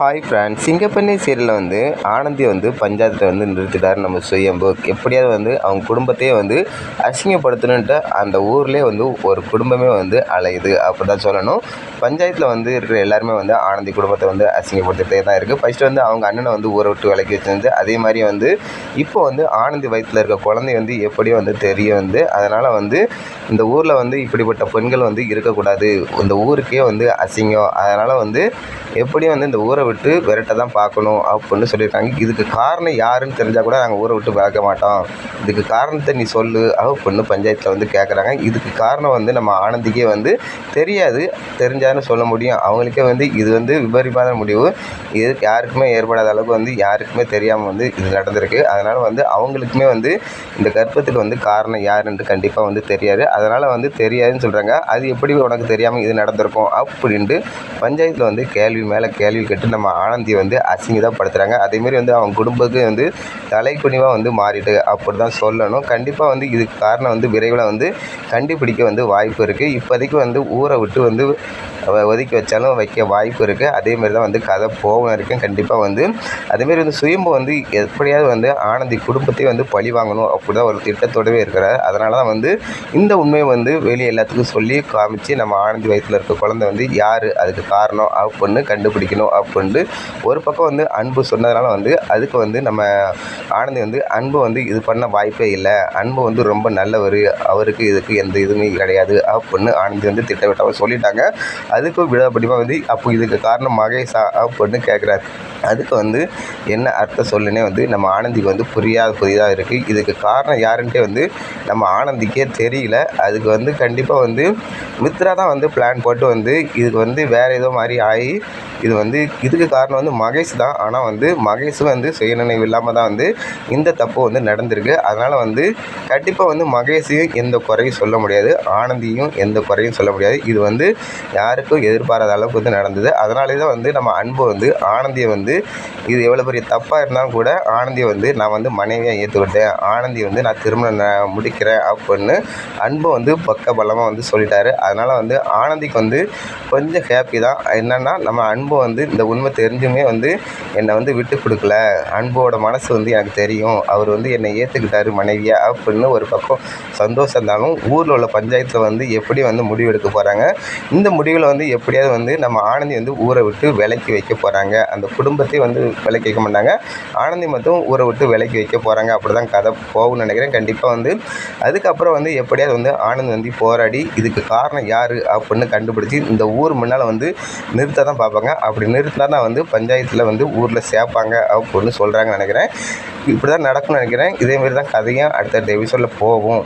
Hi friends சிங்கப்பண்ணி சீரியலில் வந்து ஆனந்தி வந்து பஞ்சாயத்தில் வந்து நிறுத்திட்டார். நம்ம சுயம்பு எப்படியாவது வந்து அவங்க குடும்பத்தையே வந்து அசிங்கப்படுத்தணுன்ட்டு அந்த ஊர்லேயே வந்து ஒரு குடும்பமே வந்து அலையுது. அப்படி தான் சொல்லணும். பஞ்சாயத்தில் வந்து இருக்கிற எல்லாருமே வந்து ஆனந்தி குடும்பத்தை வந்து அசிங்கப்படுத்திட்டே தான் இருக்குது ஃபஸ்ட்டு வந்து அவங்க அண்ணனை வந்து ஊரை விட்டு விலக்கி வச்சிருந்து அதே மாதிரி வந்து இப்போ வந்து ஆனந்தி வயிற்றில் இருக்க குழந்தை வந்து எப்படியும் வந்து தெரிய வந்து அதனால் வந்து இந்த ஊரில் வந்து இப்படிப்பட்ட பெண்கள் வந்து இருக்கக்கூடாது. இந்த ஊருக்கே வந்து அசிங்கம். அதனால் வந்து எப்படியும் வந்து இந்த ஊரை விட்டு விரட்ட தான் பார்க்கணும் அப்படின்னு சொல்லியிருக்காங்க. இதுக்கு காரணம் யாருன்னு தெரிஞ்சால் கூட நாங்கள் ஊரை விட்டு பார்க்க மாட்டோம். இதுக்கு காரணத்தை நீ சொல்லு அப்படின்னு பஞ்சாயத்தில் வந்து கேட்குறாங்க இதுக்கு காரணம் வந்து நம்ம ஆனந்திக்கே வந்து தெரியாது. தெரிஞ்சாலும் சொல்ல முடியும். அவங்களுக்கே வந்து இது வந்து விபரீதமான முடிவு. இது யாருக்குமே ஏற்படாத அளவுக்கு வந்து யாருக்குமே தெரியாமல் வந்து இது நடந்திருக்கு. அதனால் வந்து அவங்களுக்குமே வந்து இந்த கர்ப்பத்துக்கு வந்து காரணம் யாருன்ட்டு கண்டிப்பாக வந்து தெரியாது. அதனால் வந்து தெரியாதுன்னு சொல்கிறாங்க அது எப்படி உனக்கு தெரியாமல் இது நடந்திருக்கும் அப்படின்ட்டு பஞ்சாயத்தில் வந்து கேள்வி மேலே கேள்வி கேட்டு நம்ம நம்ம ஆனந்தியை வந்து அசிங்கப்படுத்துகிறாங்க அதேமாரி வந்து அவங்க குடும்பத்துக்கு வந்து தலைக்குனிவாக வந்து மாறிட்டு அப்படி தான் சொல்லணும். கண்டிப்பாக வந்து இதுக்கு காரணம் வந்து விரைவில் வந்து கண்டுபிடிக்க வந்து வாய்ப்பு இருக்குது இப்போதைக்கு வந்து ஊரை விட்டு வந்து ஒதுக்கி வச்சாலும் வைக்க வாய்ப்பு இருக்குது அதேமாரி தான் வந்து கதை போகும் இருக்கும். கண்டிப்பாக வந்து அதேமாரி வந்து சுயம்பு வந்து எப்படியாவது வந்து ஆனந்தி குடும்பத்தையும் வந்து பழி வாங்கணும் அப்படி தான் ஒரு திட்டத்தோடவே இருக்கிறார். அதனால தான் வந்து இந்த உண்மையை வந்து வெளியே எல்லாத்துக்கும் சொல்லி காமிச்சு நம்ம ஆனந்தி வயசில் இருக்க குழந்தை வந்து யார் அதுக்கு காரணம் அப்படின்னு கண்டுபிடிக்கணும் அப்படின்ட்டு ஒரு பக்கம் வந்து அன்பு சொன்னதுனால வந்து அதுக்கு வந்து நம்ம ஆனந்தி வந்து அன்பு வந்து இது பண்ண வாய்ப்பே இல்லை. அன்பு வந்து ரொம்ப நல்லவர். அவருக்கு இதுக்கு எந்த இதுவுமே கிடையாது. அப்படின்னு ஆனந்தி வந்து திட்டவிட்டாவை சொல்லிட்டாங்க. அதுக்கும் விடாப்படிமாக வந்து அப்போ இதுக்கு காரணம் மகேஷா அப்படின்னு கேட்குறாரு அதுக்கு வந்து என்ன அர்த்தம் சொல்லுனே வந்து நம்ம ஆனந்திக்கு வந்து புரியாத புதிதாக இருக்குது இதுக்கு காரணம் யாருன்ட்டே வந்து நம்ம ஆனந்திக்கே தெரியல. அதுக்கு வந்து கண்டிப்பாக வந்து மித்ரா தான் வந்து பிளான் போட்டு வந்து இதுக்கு வந்து வேறு ஏதோ மாதிரி ஆகி இது வந்து இதுக்கு காரணம் வந்து மகேஷ் தான். ஆனால் வந்து மகேஷும் வந்து சுயநினைவு இல்லாமல் தான் வந்து இந்த தப்பு வந்து நடந்திருக்கு. அதனால் வந்து கண்டிப்பாக வந்து மகேஷையும் எந்த குறையும் சொல்ல முடியாது. ஆனந்தியும் எந்த குறையும் சொல்ல முடியாது. இது வந்து யாருக்கும் எதிர்பாராத அளவுக்கு வந்து நடந்தது. அதனாலே தான் வந்து நம்ம அன்பு வந்து ஆனந்தியை வந்து இது எவ்வளோ பெரிய தப்பாக இருந்தாலும் கூட ஆனந்தியை வந்து நான் வந்து மனைவியாக ஏற்றுக்கிட்டேன் ஆனந்தி வந்து நான் திருமணம் நான் முடிக்கிறேன் அப்படின்னு அன்பு வந்து பக்க பலமாக வந்து சொல்லிட்டாரு. அதனால் வந்து ஆனந்திக்கு வந்து கொஞ்சம் ஹாப்பி தான். என்னென்னா நம்ம அன்பு வந்து இந்த உண்மை தெரிஞ்சுமே வந்து என்னை வந்து விட்டு கொடுக்கல. அன்போட மனசு வந்து எனக்கு தெரியும். அவர் வந்து என்னை ஏற்றுக்கிட்டாரு மனைவியாக அப்படின்னு ஒரு பக்கம் சந்தோஷம் இருந்தாலும் ஊரில் உள்ள பஞ்சாயத்தில் வந்து எப்படி வந்து முடிவு எடுக்க போகிறாங்க இந்த முடிவில் வந்து எப்படியாவது வந்து நம்ம ஆனந்தி வந்து ஊரை விட்டு விலக்கி வைக்க போகிறாங்க அந்த குடும்பத்தையும் வந்து விலக்கி வைக்க மாட்டாங்க. ஆனந்தி மட்டும் ஊரை விட்டு விலக்கி வைக்க போகிறாங்க அப்படி தான் கதை போகும்னு நினைக்கிறேன். கண்டிப்பாக வந்து அதுக்கப்புறம் வந்து எப்படியாவது வந்து ஆனந்த் வந்து போராடி இதுக்கு காரணம் யார் அப்படின்னு கண்டுபிடிச்சி இந்த ஊர் முன்னால் வந்து நிறுத்த தான் பார்ப்பாங்க. அப்படி நிறுத்தினா தான் வந்து பஞ்சாயத்தில் வந்து ஊரில் சேர்ப்பாங்க அப்படின்னு சொல்கிறாங்கன்னு நினைக்கிறேன். இப்படி தான் நடக்கும்னு நினைக்கிறேன். இதேமாரி தான் கதையும் அடுத்த எபிசோடில் போகும்.